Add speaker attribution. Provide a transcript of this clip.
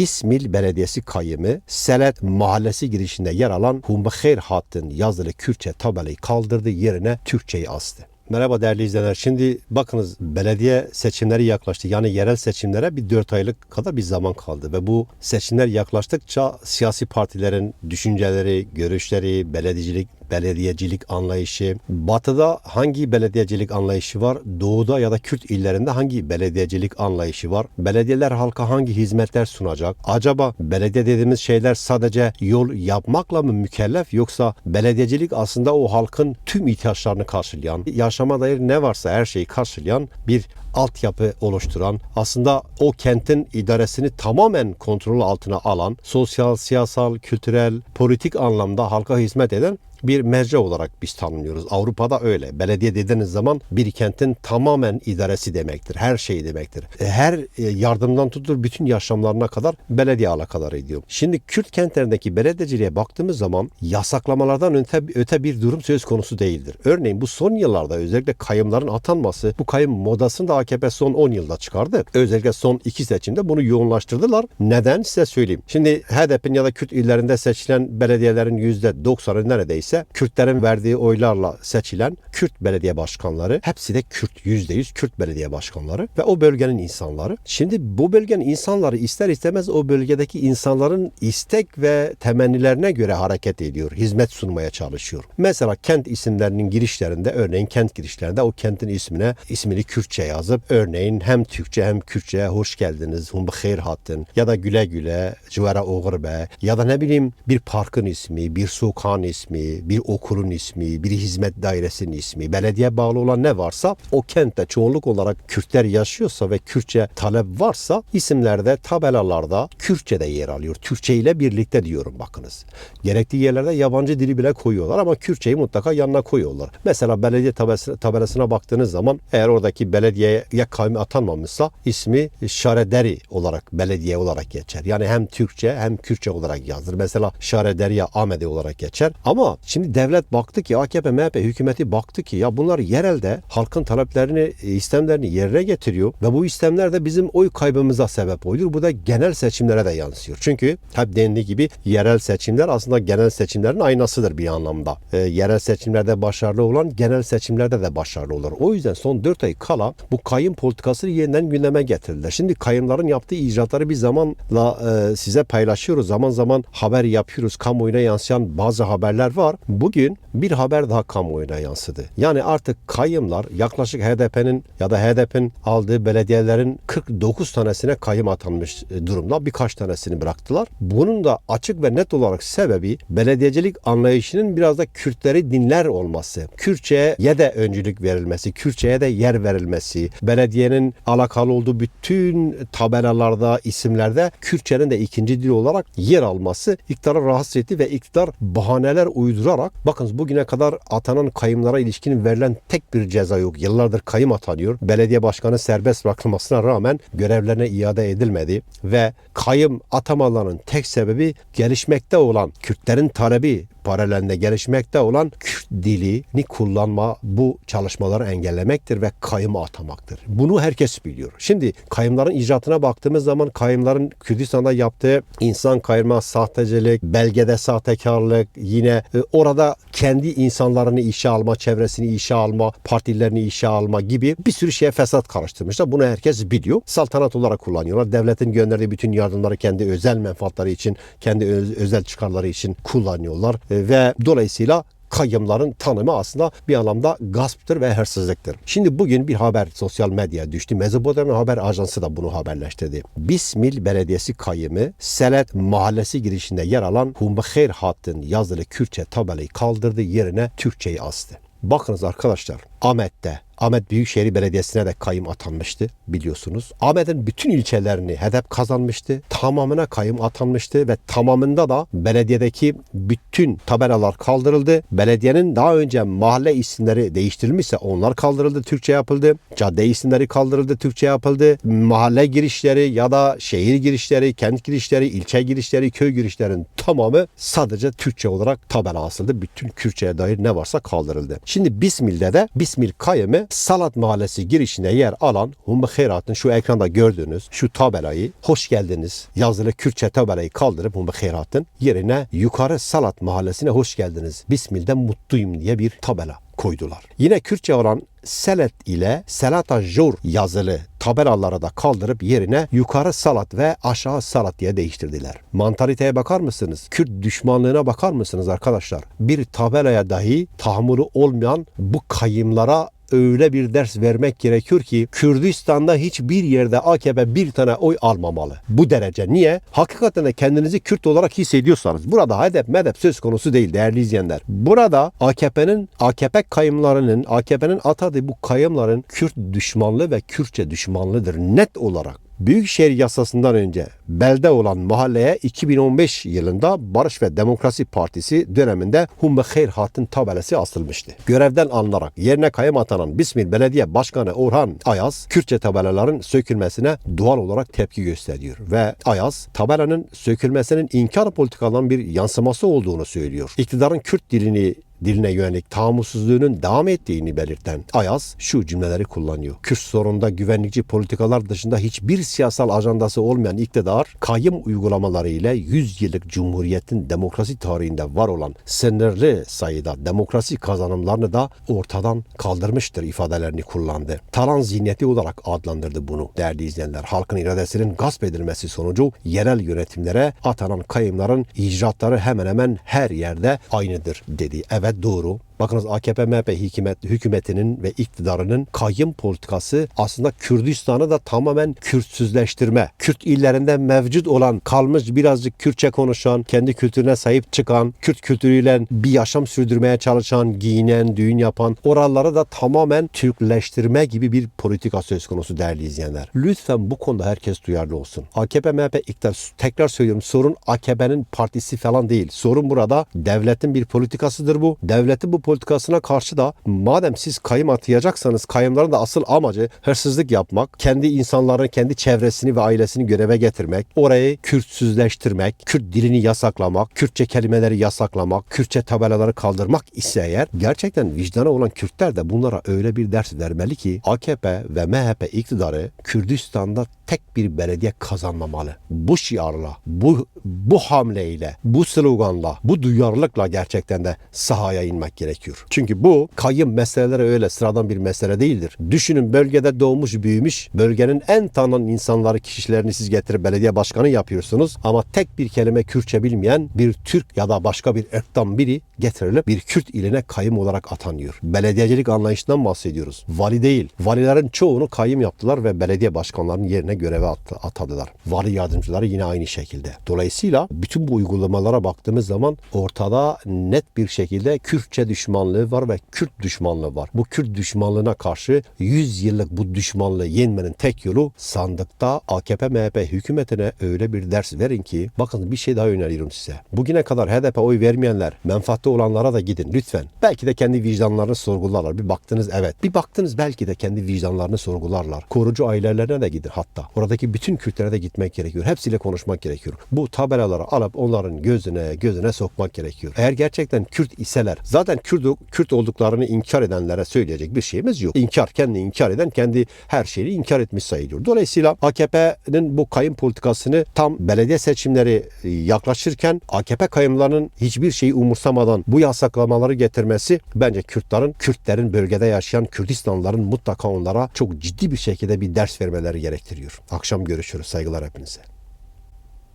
Speaker 1: Bismil Belediyesi kayımı Selet Mahallesi girişinde yer alan Humbahir hattın yazılı Kürtçe tabelayı kaldırdı yerine Türkçeyi astı. Merhaba değerli izleyenler. Şimdi bakınız belediye seçimleri yaklaştı. Yani yerel seçimlere bir 4 aylık kadar bir zaman kaldı. Ve bu seçimler yaklaştıkça siyasi partilerin düşünceleri, görüşleri, belediyecilik, belediyecilik anlayışı, batıda hangi belediyecilik anlayışı var, doğuda ya da Kürt illerinde hangi belediyecilik anlayışı var, belediyeler halka hangi hizmetler sunacak, acaba belediye dediğimiz şeyler sadece yol yapmakla mı mükellef yoksa belediyecilik aslında o halkın tüm ihtiyaçlarını karşılayan, yaşama dair ne varsa her şeyi karşılayan bir altyapı oluşturan, aslında o kentin idaresini tamamen kontrol altına alan, sosyal, siyasal, kültürel, politik anlamda halka hizmet eden bir merce olarak biz tanımlıyoruz. Avrupa'da öyle. Belediye dediğiniz zaman bir kentin tamamen idaresi demektir. Her şeyi demektir. E, Her e, yardımdan tutur bütün yaşamlarına kadar belediye alakadar ediyor. Şimdi Kürt kentlerindeki belediyeciliğe baktığımız zaman yasaklamalardan öte, öte bir durum söz konusu değildir. Örneğin bu son yıllarda özellikle kayımların atanması, bu kayım modasını da AKP son 10 yılda çıkardı. Özellikle son iki seçimde bunu yoğunlaştırdılar. Neden size söyleyeyim. Şimdi HDP'nin ya da Kürt illerinde seçilen belediyelerin %90'ı neredeyse Kürtlerin verdiği oylarla seçilen Kürt belediye başkanları hepsi de Kürt %100 Kürt belediye başkanları ve o bölgenin insanları. Şimdi bu bölgenin insanları ister istemez o bölgedeki insanların istek ve temennilerine göre hareket ediyor. Hizmet sunmaya çalışıyor. Mesela kent isimlerinin girişlerinde örneğin kent girişlerinde o kentin ismine ismini Kürtçe yazıp örneğin hem Türkçe hem Kürtçe hoş geldiniz, humbahir hattın ya da güle güle, civara oğur be ya da ne bileyim bir parkın ismi, bir sokağın ismi, bir okulun ismi, bir hizmet dairesinin ismi, belediye bağlı olan ne varsa o kentte çoğunluk olarak Kürtler yaşıyorsa ve Kürtçe talep varsa isimlerde, tabelalarda Kürtçe de yer alıyor. Türkçe ile birlikte diyorum bakınız. Gerekli yerlerde yabancı dili bile koyuyorlar ama Kürtçeyi mutlaka yanına koyuyorlar. Mesela belediye tabelası- tabelasına baktığınız zaman eğer oradaki belediyeye kavmi atanmamışsa ismi Şarederi olarak belediye olarak geçer. Yani hem Türkçe hem Kürtçe olarak yazılır. Mesela Şarederiya Ahmedi olarak geçer. Ama şimdi devlet baktı ki AKP MHP hükümeti baktı ki ya bunlar yerelde halkın taleplerini, e, istemlerini yerine getiriyor ve bu istemler de bizim oy kaybımıza sebep oluyor. Bu da genel seçimlere de yansıyor. Çünkü hep dendiği gibi yerel seçimler aslında genel seçimlerin aynasıdır bir anlamda. E, yerel seçimlerde başarılı olan genel seçimlerde de başarılı olur. O yüzden son 4 ay kala bu kayın politikasını yeniden gündeme getirdiler. Şimdi kayınların yaptığı icraatları bir zamanla e, size paylaşıyoruz. Zaman zaman haber yapıyoruz. Kamuoyuna yansıyan bazı haberler var. Bugün bir haber daha kamuoyuna yansıdı. Yani artık kayımlar yaklaşık HDP'nin ya da HDP'nin aldığı belediyelerin 49 tanesine kayım atanmış e, durumda. Birkaç tanesini bıraktılar. Bunun da açık ve net olarak sebebi belediyecilik anlayışının biraz da Kürtleri dinler olması. Kürtçe'ye de öncülük verilmesi, Kürtçe'ye de yer verilmesi, belediyenin alakalı olduğu bütün tabelalarda, isimlerde Kürtçenin de ikinci dil olarak yer alması iktidara rahatsız etti ve iktidar bahaneler uydurarak bakın bugüne kadar atanan kayımlara ilişkin verilen tek bir ceza yok. Yıllardır kayım atanıyor. Belediye başkanı serbest bırakılmasına rağmen görevlerine iade edilmedi ve kayım atamalarının tek sebebi gelişmekte olan Kürtlerin talebi paralelinde gelişmekte olan Kürt dilini kullanma bu çalışmaları engellemektir ve kayımı atamaktır. Bunu herkes biliyor. Şimdi kayımların icraatına baktığımız zaman kayımların Kürdistan'da yaptığı insan kayırma, sahtecilik, belgede sahtekarlık, yine e, orada kendi insanlarını işe alma, çevresini işe alma, partilerini işe alma gibi bir sürü şeye fesat karıştırmışlar. Bunu herkes biliyor. Saltanat olarak kullanıyorlar. Devletin gönderdiği bütün yardımları kendi özel menfaatları için, kendi öz- özel çıkarları için kullanıyorlar. Ve dolayısıyla kayyımların tanımı aslında bir anlamda gasptır ve hırsızlıktır. Şimdi bugün bir haber sosyal medyaya düştü. Mezopotamya Haber Ajansı da bunu haberleştirdi. Bismil Belediyesi kayyımı Selet Mahallesi girişinde yer alan Humbahir hattın yazılı Kürtçe tabelayı kaldırdı yerine Türkçeyi astı. Bakınız arkadaşlar Ahmet'te Ahmet Büyükşehir Belediyesi'ne de kayım atanmıştı biliyorsunuz. Ahmet'in bütün ilçelerini hedef kazanmıştı. Tamamına kayım atanmıştı ve tamamında da belediyedeki bütün tabelalar kaldırıldı. Belediyenin daha önce mahalle isimleri değiştirilmişse onlar kaldırıldı, Türkçe yapıldı. Cadde isimleri kaldırıldı, Türkçe yapıldı. Mahalle girişleri ya da şehir girişleri, kent girişleri, ilçe girişleri, köy girişlerin tamamı sadece Türkçe olarak tabela asıldı. Bütün Kürtçe'ye dair ne varsa kaldırıldı. Şimdi Bismil'de de bir Bismil Kayımı Salat Mahallesi girişinde yer alan Humbe Khairat'ın şu ekranda gördüğünüz şu tabelayı hoş geldiniz yazılı Kürtçe tabelayı kaldırıp Humbe Khairat'ın yerine yukarı Salat Mahallesi'ne hoş geldiniz. Bismil'den mutluyum diye bir tabela koydular. Yine Kürtçe olan Selet ile Selata Jor yazılı tabelaları da kaldırıp yerine yukarı salat ve aşağı salat diye değiştirdiler. Mantaliteye bakar mısınız? Kürt düşmanlığına bakar mısınız arkadaşlar? Bir tabelaya dahi tahammülü olmayan bu kayımlara öyle bir ders vermek gerekiyor ki Kürdistan'da hiçbir yerde AKP bir tane oy almamalı. Bu derece. Niye? Hakikaten de kendinizi Kürt olarak hissediyorsanız burada hedef medep söz konusu değil değerli izleyenler. Burada AKP'nin AKP kayımlarının AKP'nin atadığı bu kayımların Kürt düşmanlığı ve Kürtçe düşmanlığıdır net olarak. Büyükşehir yasasından önce belde olan mahalleye 2015 yılında Barış ve Demokrasi Partisi döneminde Humbe Khair Hat'ın tabelası asılmıştı. Görevden alınarak yerine kayım atanan Bismil Belediye Başkanı Orhan Ayaz, Kürtçe tabelaların sökülmesine doğal olarak tepki gösteriyor. Ve Ayaz, tabelanın sökülmesinin inkar politikalarının bir yansıması olduğunu söylüyor. İktidarın Kürt dilini diline yönelik tahammülsüzlüğünün devam ettiğini belirten Ayaz şu cümleleri kullanıyor. Kürt sorununda güvenlikçi politikalar dışında hiçbir siyasal ajandası olmayan iktidar kayım uygulamaları ile 100 yıllık cumhuriyetin demokrasi tarihinde var olan sınırlı sayıda demokrasi kazanımlarını da ortadan kaldırmıştır ifadelerini kullandı. Talan zihniyeti olarak adlandırdı bunu değerli izleyenler. Halkın iradesinin gasp edilmesi sonucu yerel yönetimlere atanan kayımların icraatları hemen hemen her yerde aynıdır dedi. Evet دوره Bakınız AKP MHP hükümet, hükümetinin ve iktidarının kayyım politikası aslında Kürdistan'ı da tamamen Kürtsüzleştirme. Kürt illerinde mevcut olan, kalmış birazcık Kürtçe konuşan, kendi kültürüne sahip çıkan, Kürt kültürüyle bir yaşam sürdürmeye çalışan, giyinen, düğün yapan, oraları da tamamen Türkleştirme gibi bir politika söz konusu değerli izleyenler. Lütfen bu konuda herkes duyarlı olsun. AKP MHP iktidar, tekrar söylüyorum sorun AKP'nin partisi falan değil. Sorun burada devletin bir politikasıdır bu. Devletin bu politikasına karşı da madem siz kayım atayacaksanız kayımların da asıl amacı hırsızlık yapmak, kendi insanların kendi çevresini ve ailesini göreve getirmek, orayı Kürtsüzleştirmek, Kürt dilini yasaklamak, Kürtçe kelimeleri yasaklamak, Kürtçe tabelaları kaldırmak ise eğer gerçekten vicdanı olan Kürtler de bunlara öyle bir ders vermeli ki AKP ve MHP iktidarı Kürdistan'da tek bir belediye kazanmamalı. Bu şiarla, bu bu hamleyle, bu sloganla, bu duyarlılıkla gerçekten de sahaya inmek gerekiyor. Çünkü bu kayım meseleleri öyle sıradan bir mesele değildir. Düşünün bölgede doğmuş büyümüş, bölgenin en tanınan insanları, kişilerini siz getirip belediye başkanı yapıyorsunuz ama tek bir kelime Kürtçe bilmeyen bir Türk ya da başka bir ırktan biri getirilip bir Kürt iline kayım olarak atanıyor. Belediyecilik anlayışından bahsediyoruz. Vali değil. Valilerin çoğunu kayım yaptılar ve belediye başkanlarının yerine göreve attı, atadılar. Vali yardımcıları yine aynı şekilde. Dolayısıyla bütün bu uygulamalara baktığımız zaman ortada net bir şekilde Kürtçe düşmanlığı var ve Kürt düşmanlığı var. Bu Kürt düşmanlığına karşı 100 yıllık bu düşmanlığı yenmenin tek yolu sandıkta AKP MHP hükümetine öyle bir ders verin ki bakın bir şey daha öneriyorum size. Bugüne kadar HDP oy vermeyenler menfaatte olanlara da gidin lütfen. Belki de kendi vicdanlarını sorgularlar. Bir baktınız evet. Bir baktınız belki de kendi vicdanlarını sorgularlar. Korucu ailelerine de gidin hatta. Oradaki bütün Kürtlere de gitmek gerekiyor. Hepsiyle konuşmak gerekiyor. Bu tabelaları alıp onların gözüne gözüne sokmak gerekiyor. Eğer gerçekten Kürt iseler zaten Kürt, Kürt olduklarını inkar edenlere söyleyecek bir şeyimiz yok. İnkar, kendi inkar eden kendi her şeyi inkar etmiş sayılıyor. Dolayısıyla AKP'nin bu kayım politikasını tam belediye seçimleri yaklaşırken AKP kayımlarının hiçbir şeyi umursamadan bu yasaklamaları getirmesi bence Kürtlerin, Kürtlerin bölgede yaşayan Kürdistanlıların mutlaka onlara çok ciddi bir şekilde bir ders vermeleri gerektiriyor. Akşam görüşürüz. Saygılar hepinize.